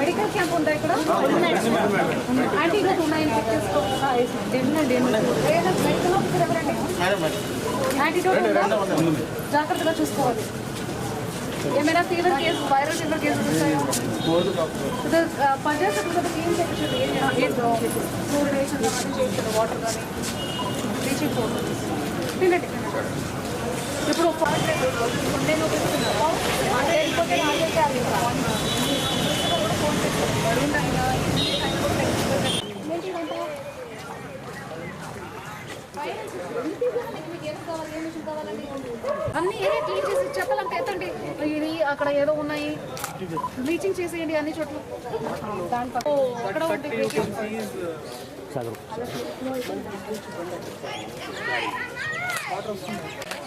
Medical camp ఉందా ఇక్కడ? Antidote ఉన్నాయి చెక్ చేసుకో జాగ్రత్తగా చూసుకోవాలి. ఏమైనా fever case viral fever case వచ్చాయో సెక్రటరీ ఫ్లోరిడేషన్ వాటర్ కానీ బ్లీచింగ్ పౌడర్. తినండి. ఇప్పుడు నేను అన్ని ఏరియా క్లీన్ చేసి చెప్పాలంటే ఎత్తండి ఇది అక్కడ ఏదో ఉన్నాయి బ్లీచింగ్ చేసేయండి అన్ని చోట్ల దాని పక్క- bleaching.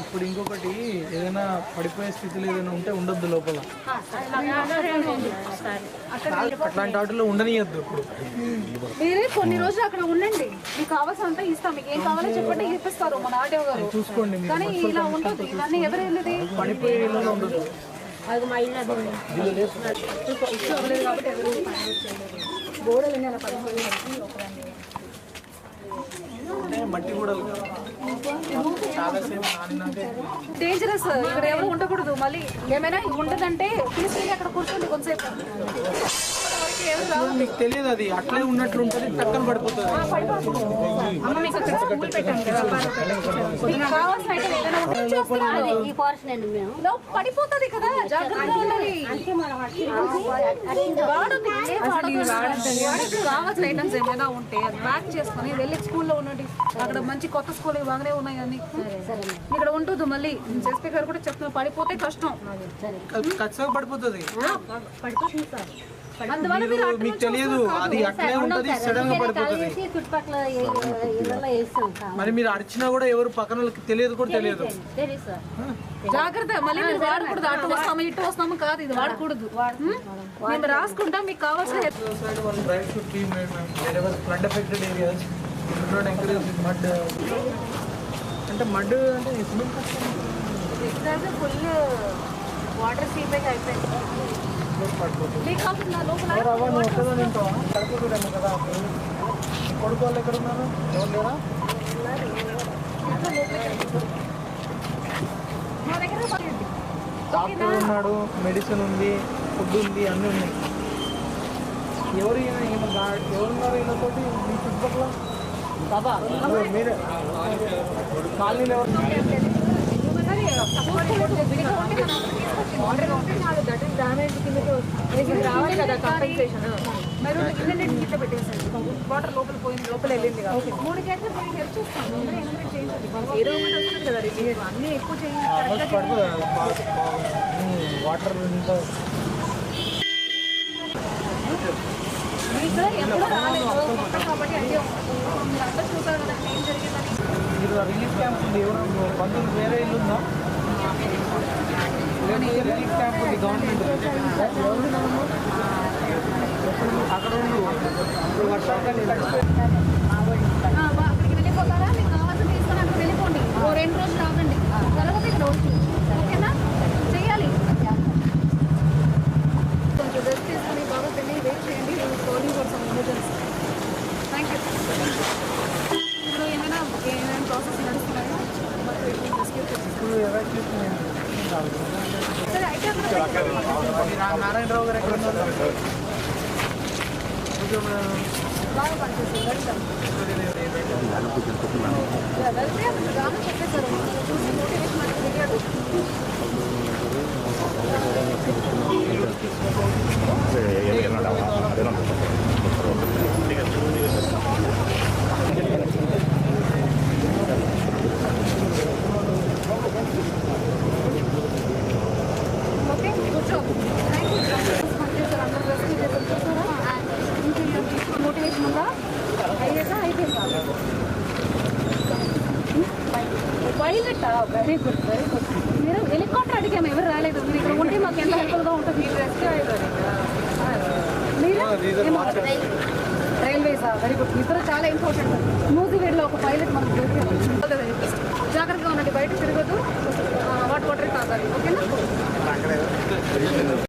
ఇప్పుడు ఇంకొకటి ఏదైనా పడిపోయే స్థితిలో ఏదైనా ఉంటే ఉండొద్దు లోపల. అట్లాంటి వాటిలో ఉండనియద్దు ఇప్పుడు. మీరే కొన్ని రోజులు అక్కడ ఉండండి. మీకు కావాల్సినంత ఇస్తాం. మీకు ఏం కావాలో చెప్పండి ఇప్పిస్తారు మన ఆటో గారు. చూసుకోండి కానీ ఇలా ఉంటుంది ఇవన్నీ ఎవరు వెళ్ళేది? పడిపోయే ఉండదు అవ్వలేదు కాబట్టి ఎవరు గోడలు అలా పడిపోయి మట్టి కూడా డేంజరస్ ఇక్కడ ఎవరు ఉండకూడదు. మళ్ళీ ఏమైనా ఉండదంటే తీసుకెళ్ళి అక్కడ కూర్చోండి కొంతసేపు. మీకు తెలియదు అది. అట్లే ఉన్నట్లు ఉంటుంది టక్కన పడిపోతుంది. కదా. కావాల్సిన ఐటమ్స్ ఏమైనా ఉంటే అది ప్యాక్ చేసుకొని వెళ్ళి స్కూల్లో ఉండండి. అక్కడ మంచి కొత్త స్కూల్ బాగానే ఉన్నాయి అన్ని ఇక్కడ ఉంటుంది మళ్ళీ. ఎస్పీ గారు కూడా చెప్తున్నారు పడిపోతే కష్టం. ఖచ్చితంగా పడిపోతుంది. పడిపోతుంది సార్. మీకు తెలియదు. అది అట్లే ఉంటుంది సడన్గా పడిపోతుంది. మరి మీరు అరిచినా కూడా ఎవరు పక్కన వాళ్ళకి తెలియదు కూడా తెలియదు జాగ్రత్త మళ్ళీ మీరు వాడకూడదు. అటు వస్తాము ఇటు వస్తాము కాదు ఇది వాడకూడదు? మేము రాసుకుంటాం మీకు కావాల్సిన not encourage with mud అంటే మడ్ అంటే సిమెంట్ ఫుల్ వాటర్ సీపేజ్ అయిపోయింది. పడిపోతుంది కదా కొడుకు వాళ్ళు ఎక్కడ ఉన్నారు ఎవరు లేరా డాక్టర్ ఉన్నాడు మెడిసిన్ ఉంది ఫుడ్ ఉంది అన్నీ ఉన్నాయి ఎవరు ఎవరున్నారు ఈయనతోటి మీ చుట్టుపక్కల ఎవరు? మీరే కాలనీలో ఎవరు సరే, చూసుకోలేదు. విడిగా ఉంటే మనం తీసుకొచ్చి రావాలి కదా పెట్టేసండి వాటర్ లోపల పోయింది లోపల వెళ్ళింది కాబట్టి మూడు గంటలు మీరు హెల్ప్ ఏదో ఒకటి వస్తుంది కదా రిలీజ్ అన్నీ ఎక్కువ చేయండి వాటర్ మీకు ఎప్పుడు రాలేదు కాబట్టి మీరు చూసారు కదా ఏం జరిగిందని మీరు రిలీఫ్ క్యాంప్ ఉంది ఎవరు బంధువులు వేరే రిలీఫ్ క్యాంప్ ఉంది గవర్నమెంట్ అక్కడ ఉండు. ఇప్పుడు వర్షాకాలం ఆ, వా- అక్కడికి వెళ్ళిపోతారా? మీకు కావాల్సిన తీసుకొని అక్కడికి వెళ్ళిపోండి. ఓ రెండు రోజులు తర్వాత ఇక్కడ ఓకేనా? చేయాలి కొంచెం రెస్ట్ తీసుకొని బాగా వెయిట్ చేయండి. Calling for some emergency thank you ఇప్పుడు ఏమైనా ఏమైనా ప్రాసెస్ నడుస్తున్నాయా? మాకు రెస్క్యూ ఇప్పుడు అక్కడ నారాయణరావు గారు ఎక్కడ ఉన్నారు? వెళ్తే చెప్పేశారు చూసి మోటివేషన్ మనకి తెలియదు ఓకే కూర్చో థ్యాంక్ యూ పనిచేశారు అందరూ రెస్క్యూ చేశారు చూసారా మోటివేషన్ ఉందా అయ్యేసా అయిపోయిందా pilot very good very good మీరు హెలికాప్టర్ అడిగాము ఎవరు రాలేదు. మీరు ఇక్కడ ఉంటే మాకు ఎంత హెల్ప్ఫుల్గా ఉంటుంది మీరు రెస్క్యూ అయ్యారు. మీరు? రైల్వేసా వెరీ గుడ్ ఇద్దరు చాలా ఇంపార్టెంట్ మూసివేడ్లో ఒక పైలట్ మనకు జాగ్రత్తగా ఉండండి బయట తిరగదు. వాటర్ వాటర్ తాగాలి. ఓకేనా?